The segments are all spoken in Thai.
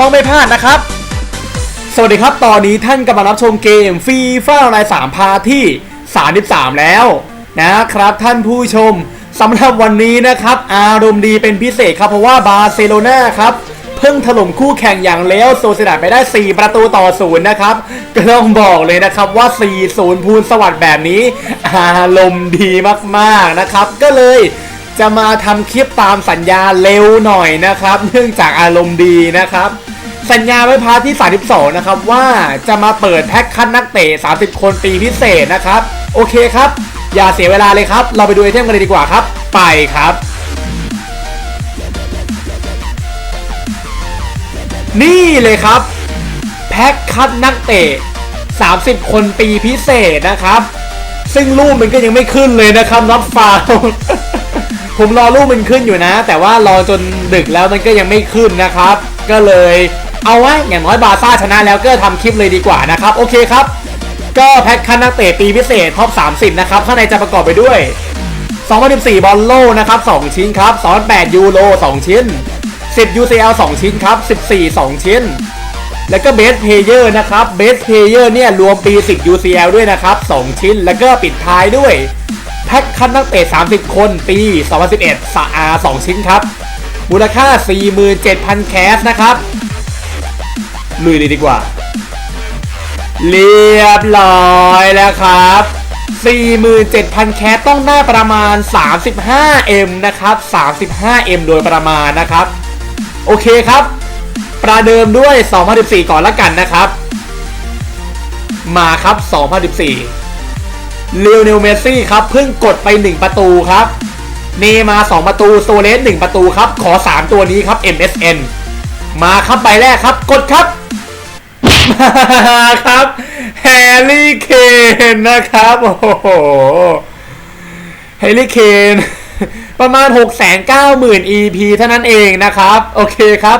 ต้องไม่พลาดนะครับ สวัสดีครับ ตอนนี้ท่านกำลังรับชมเกมฟีฟ่าไลน์3พาร์ทที่ 33 แล้วนะครับท่านผู้ชมสำหรับวันนี้นะครับ อารมณ์ดีเป็นพิเศษครับ เพราะว่าบาร์เซโลนาครับเพิ่งถล่มคู่แข่งอย่างเลวโซเซดาไปได้ 4 ประตูต่อศูนย์นะครับ ก็ต้องบอกเลยนะครับว่า 4-0 พูนสวัสด์แบบนี้ อารมณ์ดีมากๆนะครับ ก็เลยจะมาทำคลิปตามสัญญาเร็วหน่อยนะครับ เนื่องจากอารมณ์ดีนะครับ สัญญาไว้พาร์ทที่ 32 นะครับ ว่าจะมาเปิดแพ็คคัดนักเตะ 30 คนปีพิเศษนะครับ โอเคครับ อย่าเสียเวลาเลยครับ เราไปดูไอเทมกันเลยดีกว่าครับ ไปครับนี่เลยครับ แพ็คคัดนักเตะ 30 คนปีพิเศษนะครับ ซึ่งรูปมันก็ยังไม่ขึ้นเลยนะครับนับฟาวผมรอรูปมันขึ้นอยู่นะ แต่ว่ารอจนดึกแล้วมันก็ยังไม่ขึ้นนะครับ ก็เลย เอาไว้อย่างน้อยบาซ่าชนะแล้วก็ทำคลิปเลยดีกว่านะครับ โอเคครับ ก็แพ็คคันนักเตะปีพิเศษท็อป 30 นะครับ ข้างในจะประกอบไปด้วย 2014 บอลโลนะครับ 2 ชิ้นครับ2008ยูโร 2 ชิ้น 10 UCL 2 ชิ้นครับ 14 2 ชิ้น แล้วก็เบสเพเยอร์นะครับเบสเพเยอร์เนี่ยรวมปี 10 UCL ด้วยนะครับ 2 ชิ้น แล้วก็ปิดท้ายด้วยแพ็คคันนักเตะ 30 คนปี 2011สาอา2ชิ้นครับ มูลค่า 47,000 แคสนะครับ ลุยเลยดีกว่า เรียบร้อยแล้วครับ 47,000 แคสต้องได้ประมาณ 35M นะครับ 35M โดยประมาณนะครับ โอเคครับ ประเดิมด้วย 2014 ก่อนละกันนะครับ มาครับ 2014เลโอเนลเมสซี่ครับ เพิ่งกดไป 1 ประตูครับ เนมา 2 ประตู โซเลส1ประตูครับ ขอ 3 ตัวนี้ครับ MSN มาครับใบแรกครับ กดครับ มาครับ แฮร์รี่เคนนะครับ โอ้โห แฮร์รี่เคน ประมาณ 690,000 EP เท่านั้นเองนะครับ โอเคครับ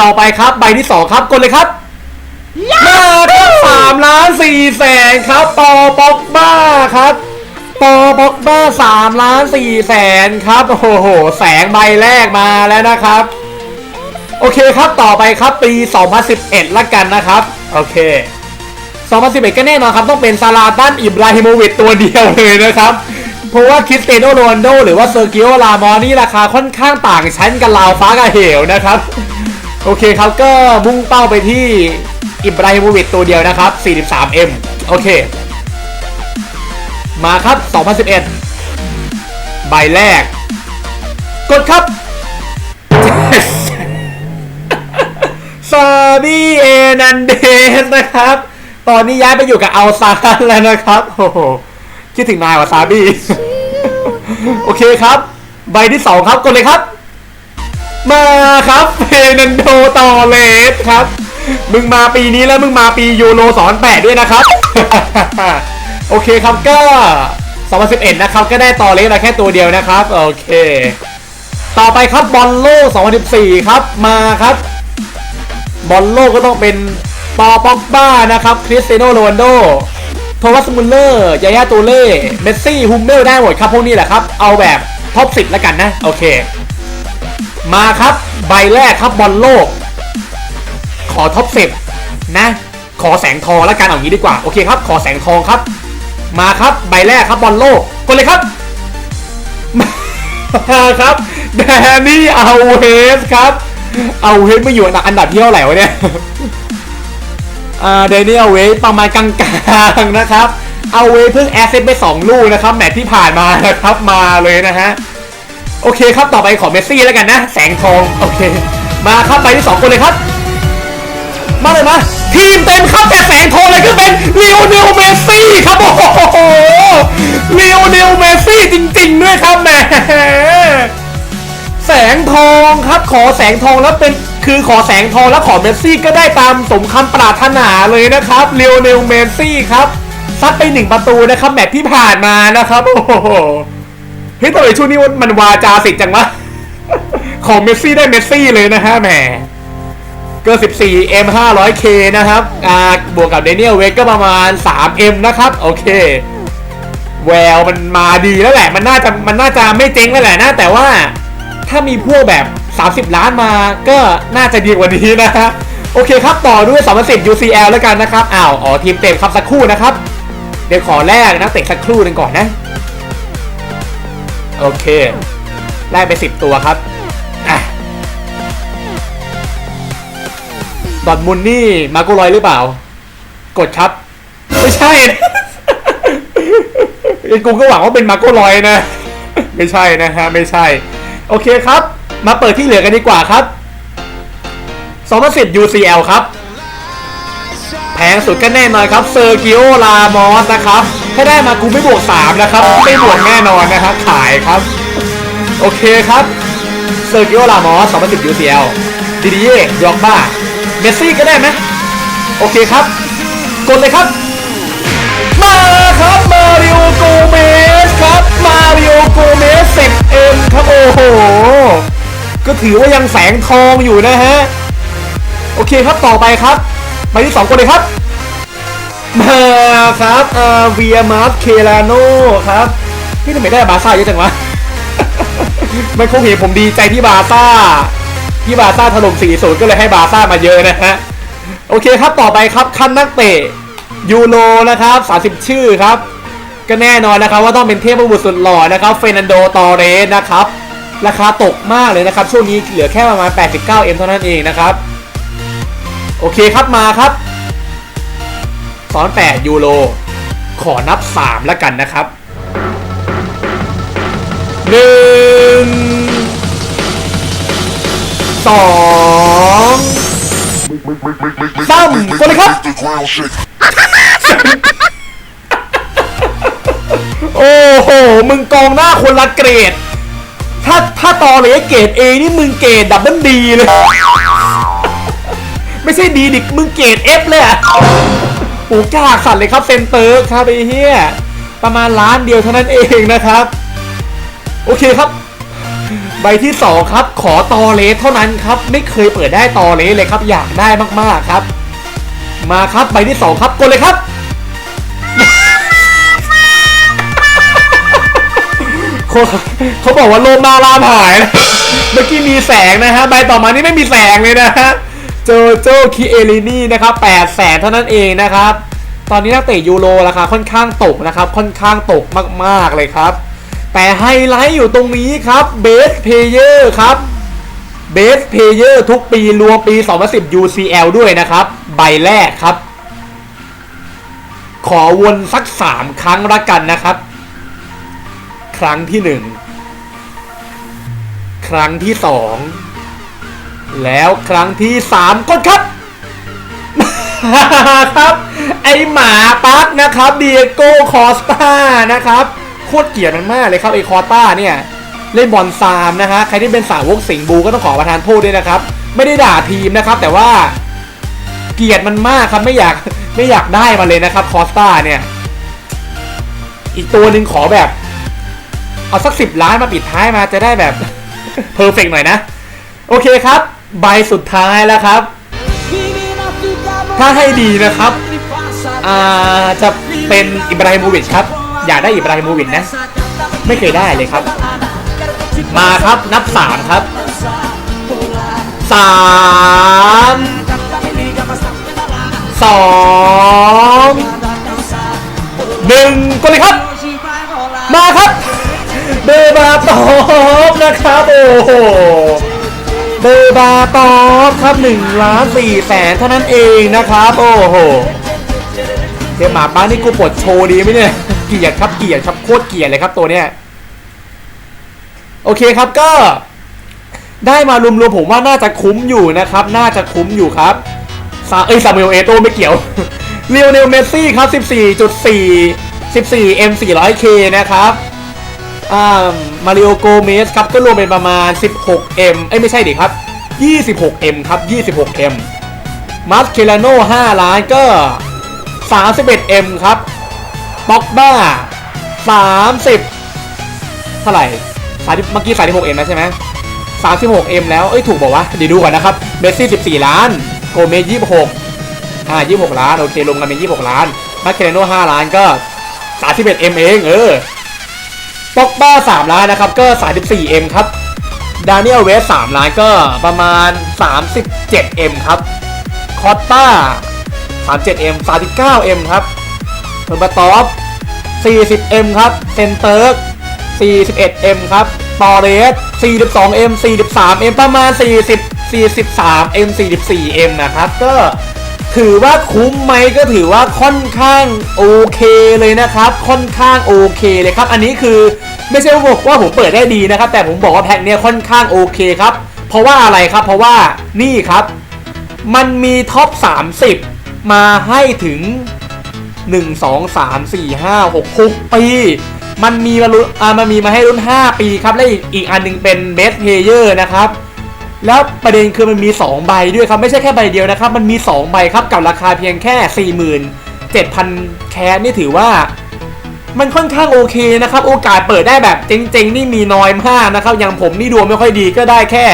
ต่อไปครับใบที่ 2 ครับกดเลยครับ มาครับสามล้านสี่แสนครับปอปอกบ้าครับปอป็อกบ้าสามล้านสี่แสนครับ โอ้โห แสงใบแรกมาแล้วนะครับ โอเคครับต่อไปครับปี 2011 ละกันนะครับ โอเค 2011 ก็แน่นอนครับ ต้องเป็นซาลาตันอิบราฮิโมวิชตัวเดียวเลยนะครับ เพราะว่าคริสเตียโนโรนลโดหรือว่าเซอร์กิโอลามอนี่ราคาค่อนข้างต่างชั้นกันราวฟ้ากับเหวนะครับ โอเคครับก็มุ่งเป้าไปที่อิบราฮิโมวิชตัวเดียวนะครับ 43M โอเค มาครับ 2011 ใบแรก กดครับ ซาบีเอนันเดสนะครับ ตอนนี้ย้ายไปอยู่กับอัลซานแล้วนะครับโอ้โหคิดถึงนายว่ะซาบีโอเคครับ ใบที่สองครับกดเลยครับ มาครับเฟนันโดตอเลสครับ มึงมาปีนี้แล้วมึงมาปียูโรสอนแปดด้วยนะครับ โอเคครับก็2011 นะครับ ก็ได้ตอเลสมาแค่ตัวเดียวนะครับ โอเค ต่อไปครับบอลโลก2014 ครับ มาครับ บอลโลกก็ต้องเป็นปอป็อกบ้านะครับคริสเตียโนโรนัลโดโทมัสมุลเลอร์ยายาตูเล่เมสซี่ฮุมเมลได้หมดครับพวกนี้แหละครับ เอาแบบท็อป10แล้วกันนะ โอเค มาครับใบแรกครับบอลโลก ขอท็อป10นะ ขอแสงทองแล้วกันเอางี้ดีกว่า โอเคครับ ขอแสงทองครับ มาครับใบแรกครับบอลโลกกดเลยครับมาครับแดนนี่เอาเฮสครับ เอาเฮสมาอยู่อันดับที่เท่าไหร่วะเนี่ยอ่าเดนนี่เอาเวสประมาณกลางๆนะครับ เอาเวสเพิ่งแอสเซทไป2ลูกนะครับแมตช์ที่ผ่านมานะครับมาเลยนะฮะโอเคครับต่อไปขอเมสซี่แล้วกันนะ แสงทองโอเค มาครับใบที่ 2 คนเลยครับ มาเลยมาทีมเต็มครับแต่แสงทองเลยก็เป็นเลโอเนลเมสซี่ครับโอ้โหเลโอเนลเมสซี่จริงๆด้วยครับแหม แสงทองครับขอแสงทองแล้วเป็นคือขอแสงทองและขอเมสซี่ก็ได้ตามสมคำปรารถนาเลยนะครับเลียวเนลเมสซี่ครับซัดไปหนึ่งประตูนะครับแมตช์ที่ผ่านมานะครับโอ้โหเฮ้ยทำไมช่วงนี้มันวาจาสิทธิ์จังวะของเมสซี่ได้เมสซี่เลยนะฮะแหมเก็14 M 500K นะครับอ่าบวกกับเดนิเอลเวกก็ประมาณ 3M นะครับโอเคแววมันมาดีแล้วแหละ มันน่าจะมันน่าจะไม่เจ๊งแล้วแหละนะแต่ว่า ถ้ามีพวกแบบ 30 ล้านมาก็น่าจะดีกว่านี้นะฮะโอเคครับต่อด้วย2 0 UCL แล้วกันนะครับอ้าวอ๋อทีมเต็มครับสักครู่นะครับ เดี๋ยวขอแรกนะเตะสักครู่หนึ่งก่อนนะ โอเคแรกไป 10 ตัวครับอะดอดมุนนี่มาโกลอยหรือเปล่า กดครับ ไม่ใช่นะไอ้กูก็หวังว่าเป็นมาโกลอยนะ ไม่ใช่นะฮะ ไม่ใช่ โอเคครับ มาเปิดที่เหลือกันดีกว่าครับ 2010 UCL ครับ แพงสุดก็แน่นอนครับเซอร์กิโอลามอสนะครับ ถ้าได้มากูไม่บวก 3 นะครับ ไม่บวกแน่นอนนะครับ ขายครับ โอเคครับเซอร์กิโอลามอส2010 UCL ดีดีเย่ยอกบ้า เมสซี่ก็ได้ไหมโอเคครับ กดเลยครับ มาครับมาริโอโกเม ครับมาริโอโกเมส 10M ครับโอ้โห ก็ถือว่ายังแสงทองอยู่นะฮะ โอเคครับต่อไปครับไปที่2คนเลยครับ มาครับเอ่อเวียมาร์เคลาโนครับนี่ทำไมได้บาซ่าเยอะจังวะ มันคงเห็นผมดีใจที่บาซ่าที่บาซ่าถล่ม4 0 ก็เลยให้บาซ่ามาเยอะนะฮะ โอเคครับต่อไปครับคันนักเตะยูโรนะครับ 30 ชื่อครับ ก็แน่นอนนะครับว่าต้องเป็นเทพบุตรสุดหล่อนะครับเฟรนันโดตอเรสนะครับราคาตกมากเลยนะครับช่วงนี้เหลือแค่ประมาณ 89M เท่านั้นเองนะครับ โอเคครับมาครับสอน 8 ยูโร ขอนับ 3 แล้วกันนะครับหนึ่งสอง Some, go to cut. The ground shake. โอ้โห มึงกองหน้าคนละเกรด ถ้าถ้าตอเลยเกรด A นี่มึงเกรดดับเบิลดีเลย ไม่ใช่ดีดิมึงเกรด F เลยอะโอ้กล้าสั่นเลยครับเซนเตอร์ครับไอ้เหี้ยประมาณล้านเดียวเท่านั้นเองนะครับ โอเคครับ ใบที่2ครับ ขอตอเลสเท่านั้นครับ ไม่เคยเปิดได้ตอเลสเลยครับ อยากได้มากๆครับ มาครับใบที่2ครับกดเลยครับ เขาเขาบอกว่าโลมาลาหายนะเมื่อกี้มีแสงนะฮะใบต่อมานี่ไม่มีแสงเลยนะฮะโจโจคิเอลินี่นะครับแปดแสนเท่านั้นเองนะครับ ตอนนี้นักเตะยูโรราคาค่อนข้างตกนะครับ ค่อนข้างตกมากๆเลยครับ แต่ไฮไลท์อยู่ตรงนี้ครับเบสเพเยอร์ครับเบสเพเยอร์ทุกปีรวมปี 2010 UCL ด้วยนะครับ ใบแรกครับ ขอวนสัก 3 ครั้งละกันนะครับ ครั้งที่1ครั้งที่2แล้วครั้งที่3กดครับครับ ไอหมาปั๊กนะครับเดียโก้คอสตานะครับโคตรเกลียดมันมากเลยครับไอคอสต้าเนี่ยเล่นบอลซามนะฮะใครที่เป็นสาวกสิงบูก็ต้องขอประทานโทษด้วยนะครับ ไม่ได้ด่าทีมนะครับ แต่ว่าเกลียดมันมากครับไม่อยากไม่อยากได้มาเลยนะครับคอสตาเนี่ย อีกตัวหนึ่งขอแบบ เอาสักสิบล้านมาปิดท้ายมาจะได้แบบเพอร์เฟกหน่อยนะ โอเคครับ ใบสุดท้ายแล้วครับ ถ้าให้ดีนะครับอ่าจะเป็นอิบราฮิโมวิชครับ อยากได้อิบราฮิโมวิชนะ ไม่เคยได้เลยครับ มาครับนับสามครับสามสอง บาตอบครับ1ล้าน4แสนเท่านั้นเองนะครับ โอ้โหเทหมาป้านี่กูปลดโชว์ดีไหมเนี่ย เกียดครับเกียดครับโคตรเกียดเลยครับตัวเนี้ยโอเคครับก็ ได้มารวมๆผมว่าน่าจะคุ้มอยู่นะครับ น่าจะคุ้มอยู่ครับซาเอ้ยซามูเอลเอโตไม่เกี่ยวเลียวเนลเมสซี่ครับ 14.4 14 M 400K นะครับอ่ามาริโอโกเมสครับก็รวมเป็นประมาณ 16M เอ้ยไม่ใช่ดิครับ 26M ครับ 26M มัสเคลาโน่5ล้านก็ 31M ครับบ็อกบ้า 30 เท่าไหร่30เมื่อกี้ 36M แล้วใช่ไหม 36M แล้ว เอ้ย ถูกบอกว่าเดี๋ยวดูก่อนนะครับเมสซี่14 ล้าน โกเมส26อ่า26 ล้าน โอเครวมกันเป็น 26 ล้านมาเคเรโน่5ล้านก็ 31M เอง เออป็อกบ้า 3 ล้านนะครับ ก็ 34M ครับ ดานิเอลเวส3ล้านก็ประมาณ 37M ครับ คอตต้า 37M 39M ครับเออร์บาตอฟ 40M ครับเซนเติร์ก 41M ครับตอเรส 42M 43M ประมาณ 40 43M 44M นะครับ ก็ถือว่าคุ้มไหมก็ถือว่าค่อนข้างโอเคเลยนะครับ ค่อนข้างโอเคเลยครับ อันนี้คือ ไม่ใช่ว่าว่าผมเปิดได้ดีนะครับ แต่ผมบอกว่าแพ็คเนี้ยค่อนข้างโอเคครับ เพราะว่าอะไรครับ เพราะว่านี่ครับ มันมีท็อป 30 มาให้ถึง 1 2 3 4 5 6 6 ปี มันมีมาลุ้นอ่ามันมีมาให้รุ่น 5 ปีครับ และอีกอีกอันหนึงเป็น Best Player นะครับแล้วประเด็นคือมันมี 2 ใบด้วยครับ ไม่ใช่แค่ใบเดียวนะครับ มันมี 2 ใบครับกับราคาเพียงแค่ 47,000 แคสนี่ถือว่า มันค่อนข้างโอเคนะครับ โอกาสเปิดได้แบบเจ๋งๆ นี่มีน้อยมากนะครับ อย่างผมนี่ดวงไม่ค่อยดีก็ได้แค่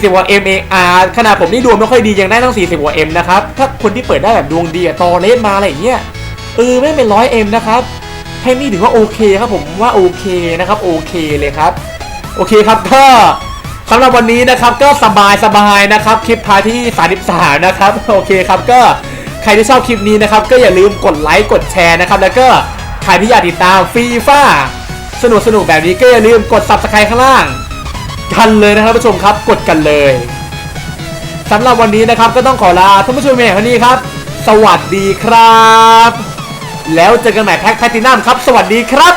40กว่า M เองอ่าขนาดผมนี่ดวงไม่ค่อยดียังได้ตั้ง 40กว่า M นะครับ ถ้าคนที่เปิดได้แบบดวงดีอะตอเลสมาอะไรอย่างเงี้ยเออไม่เป็นร้อย M นะครับแค่นี้ถือว่าโอเคครับผมว่าโอเคนะครับโอเคเลยครับ โอเคครับก็สำหรับวันนี้นะครับก็สบายสบายนะครับคลิปพาที่ 33 นะครับโอเคครับก็ใครที่ชอบคลิปนี้นะครับก็อย่าลืมกดไลค์กดแชร์นะครับแล้วก็ ใครที่อยากติดตามฟีฟ่าสนุกสนุกแบบนี้ก็อย่าลืมกด subscribe ข้างล่าง กันเลยนะครับผู้ชมครับกดกันเลยสำหรับวันนี้นะครับก็ต้องขอลาท่านผู้ชมเพียงเท่านี้ครับ สวัสดีครับ แล้วเจอกันใหม่แพ็คแพตตินัมครับ สวัสดีครับ